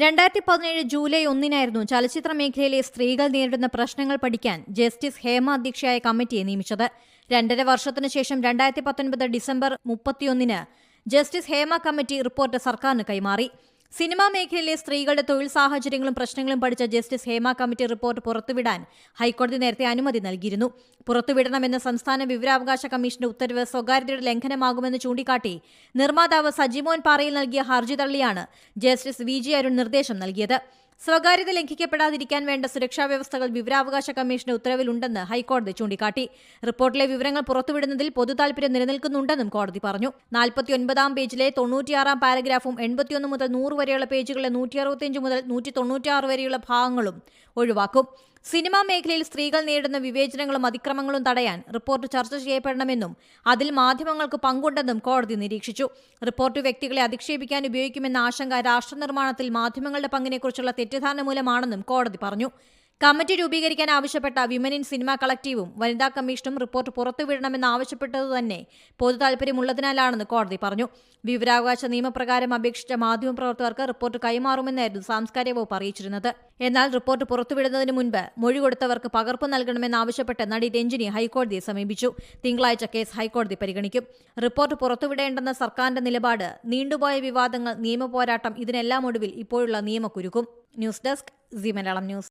രണ്ടായിരത്തി പതിനേഴ് ജൂലൈ ഒന്നിനായിരുന്നു ചലച്ചിത്ര മേഖലയിലെ സ്ത്രീകൾ നേരിടുന്ന പ്രശ്നങ്ങൾ പഠിക്കാൻ ജസ്റ്റിസ് ഹേമ അധ്യക്ഷയായ കമ്മിറ്റിയെ നിയമിച്ചത്. രണ്ടര വർഷത്തിനു ശേഷം രണ്ടായിരത്തി പത്തൊൻപത് ഡിസംബർ മുപ്പത്തിയൊന്നിന് ജസ്റ്റിസ് ഹേമ കമ്മിറ്റി റിപ്പോർട്ട് സർക്കാരിന് കൈമാറി. സിനിമാ മേഖലയിലെ സ്ത്രീകളുടെ തൊഴിൽ സാഹചര്യങ്ങളും പ്രശ്നങ്ങളും പഠിച്ച ജസ്റ്റിസ് ഹേമ കമ്മിറ്റി റിപ്പോർട്ട് പുറത്തുവിടാൻ ഹൈക്കോടതി നേരത്തെ അനുമതി നൽകിയിരുന്നു. പുറത്തുവിടണമെന്ന സംസ്ഥാന വിവരാവകാശ കമ്മീഷന്റെ ഉത്തരവ് സ്വകാര്യതയുടെ ലംഘനമാകുമെന്ന് ചൂണ്ടിക്കാട്ടി നിർമ്മാതാവ് സജിമോൻ പാറയിൽ നൽകിയ ഹർജി തള്ളിയാണ് ജസ്റ്റിസ് വി ജി അരുൺ നിർദ്ദേശം നൽകിയത്. സ്വകാര്യത ലംഘിക്കപ്പെടാതിരിക്കാൻ വേണ്ട സുരക്ഷാ വ്യവസ്ഥകൾ വിവരാവകാശ കമ്മീഷന്റെ ഉത്തരവിലുണ്ടെന്ന് ഹൈക്കോടതി ചൂണ്ടിക്കാട്ടി. റിപ്പോർട്ടിലെ വിവരങ്ങൾ പുറത്തുവിടുന്നതിൽ പൊതുതാൽപര്യം നിലനിൽക്കുന്നുണ്ടെന്നും കോടതി പറഞ്ഞു. നാൽപ്പത്തിയൊൻപതാം പേജിലെ തൊണ്ണൂറ്റിയാറാം പാരഗ്രാഫും എൺപത്തിയൊന്ന് മുതൽ നൂറ് വരെയുള്ള പേജുകളിലെ നൂറ്റി അറുപത്തിയഞ്ച് മുതൽ നൂറ്റി തൊണ്ണൂറ്റിയാറ് വരെയുള്ള ഭാഗങ്ങളും ഒഴിവാക്കും. സിനിമാ മേഖലയിൽ സ്ത്രീകൾ നേരിടുന്ന വിവേചനങ്ങളും അതിക്രമങ്ങളും തടയാൻ റിപ്പോർട്ട് ചർച്ച ചെയ്യപ്പെടണമെന്നും അതിൽ മാധ്യമങ്ങൾക്ക് പങ്കുണ്ടെന്നും കോടതി നിരീക്ഷിച്ചു. റിപ്പോർട്ട് വ്യക്തികളെ അധിക്ഷേപിക്കാൻ ഉപയോഗിക്കുമെന്ന ആശങ്ക രാഷ്ട്രനിർമ്മാണത്തിൽ മാധ്യമങ്ങളുടെ പങ്കിനെക്കുറിച്ചുള്ള തെറ്റിദ്ധാരണ മൂലമാണെന്നും കോടതി പറഞ്ഞു. കമ്മിറ്റി രൂപീകരിക്കാൻ ആവശ്യപ്പെട്ട വിമൻ ഇൻ സിനിമ കളക്ടീവും വനിതാ കമ്മീഷനും റിപ്പോർട്ട് പുറത്തുവിടണമെന്ന് ആവശ്യപ്പെട്ടത് തന്നെ പൊതു താൽപര്യമുള്ളതിനാലാണെന്ന് കോടതി പറഞ്ഞു. വിവരാവകാശ നിയമപ്രകാരം അപേക്ഷിച്ച മാധ്യമപ്രവർത്തകർക്ക് റിപ്പോർട്ട് കൈമാറുമെന്നായിരുന്നു സാംസ്കാരിക വകുപ്പ് അറിയിച്ചിരുന്നത്. എന്നാൽ റിപ്പോർട്ട് പുറത്തുവിടുന്നതിന് മുൻപ് മൊഴി കൊടുത്തവർക്ക് പകർപ്പ് നൽകണമെന്നാവശ്യപ്പെട്ട് നടി രഞ്ജിനി ഹൈക്കോടതിയെ സമീപിച്ചു. തിങ്കളാഴ്ച കേസ് ഹൈക്കോടതി പരിഗണിക്കും. റിപ്പോർട്ട് പുറത്തുവിടേണ്ടെന്ന സർക്കാരിന്റെ നിലപാട് നീണ്ടുപോയ വിവാദങ്ങൾ നിയമപോരാട്ടം ഇതിനെല്ലാം ഒടുവിൽ ഇപ്പോഴുള്ള നിയമക്കുരുക്കും. News desk C Malayalam news.